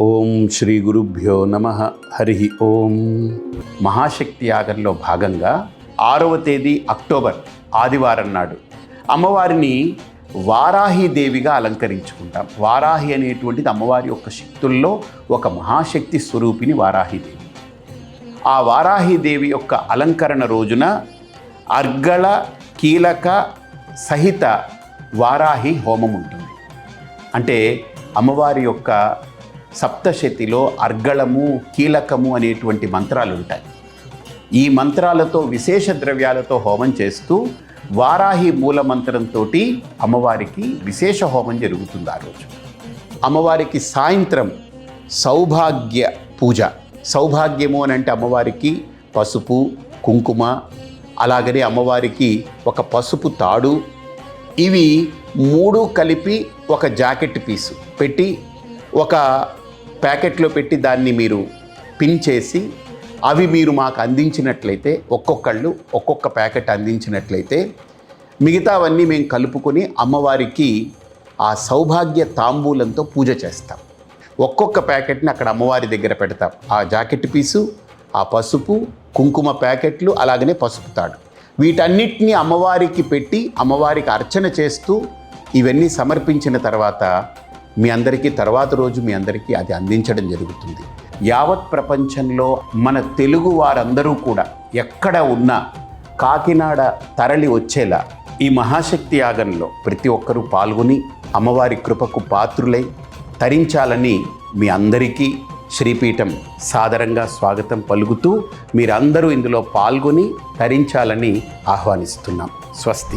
ఓం శ్రీ గురుభ్యో నమ. హరి ఓం. మహాశక్తి యాగంలో భాగంగా ఆరవ తేదీ అక్టోబర్ ఆదివారం నాడు అమ్మవారిని వారాహి దేవిగా అలంకరించుకుంటాం. వారాహి అనేటువంటిది అమ్మవారి యొక్క శక్తుల్లో ఒక మహాశక్తి స్వరూపిణి వారాహిదేవి ఆ వారాహిదేవి యొక్క అలంకరణ రోజున అర్గళ కీలక సహిత వారాహి హోమం ఉంటుంది. అంటే అమ్మవారి యొక్క సప్తశతిలో అర్గళము కీలకము అనేటువంటి మంత్రాలు ఉంటాయి. ఈ మంత్రాలతో విశేష ద్రవ్యాలతో హోమం చేస్తూ వారాహి మూల మంత్రంతో అమ్మవారికి విశేష హోమం జరుగుతుంది ఆ రోజు. అమ్మవారికి సాయంత్రం సౌభాగ్య పూజ. సౌభాగ్యము అని అంటే అమ్మవారికి పసుపు కుంకుమ అలాగనే అమ్మవారికి ఒక పసుపు తాడు. ఇవి మూడు కలిపి ఒక జాకెట్ పీసు పెట్టి ఒక ప్యాకెట్లో పెట్టి దాన్ని మీరు పిన్ చేసి అవి మీరు మాకు అందించినట్లయితే ఒక్కొక్కళ్ళు ఒక్కొక్క ప్యాకెట్ అందించినట్లయితే మిగతావన్నీ మేము కలుపుకొని అమ్మవారికి ఆ సౌభాగ్య తాంబూలంతో పూజ చేస్తాం. ఒక్కొక్క ప్యాకెట్ని అక్కడ అమ్మవారి దగ్గర పెడతాం. ఆ జాకెట్ పీసు ఆ పసుపు కుంకుమ ప్యాకెట్లు అలాగనే పసుపు తాడు. వీటన్నిటిని అమ్మవారికి పెట్టి అమ్మవారికి అర్చన చేస్తూ ఇవన్నీ సమర్పించిన తర్వాత మీ అందరికీ తర్వాత రోజు మీ అందరికీ అది అందించడం జరుగుతుంది. యావత్ ప్రపంచంలో మన తెలుగు వారందరూ కూడా ఎక్కడ ఉన్నా కాకినాడ తరలి వచ్చేలా ఈ మహాశక్తి యాగంలో ప్రతి ఒక్కరూ పాల్గొని అమ్మవారి కృపకు పాత్రులై తరించాలని మీ అందరికీ శ్రీపీఠం సాదరంగా స్వాగతం పలుకుతూ మీరందరూ ఇందులో పాల్గొని తరించాలని ఆహ్వానిస్తున్నాం. స్వస్తి.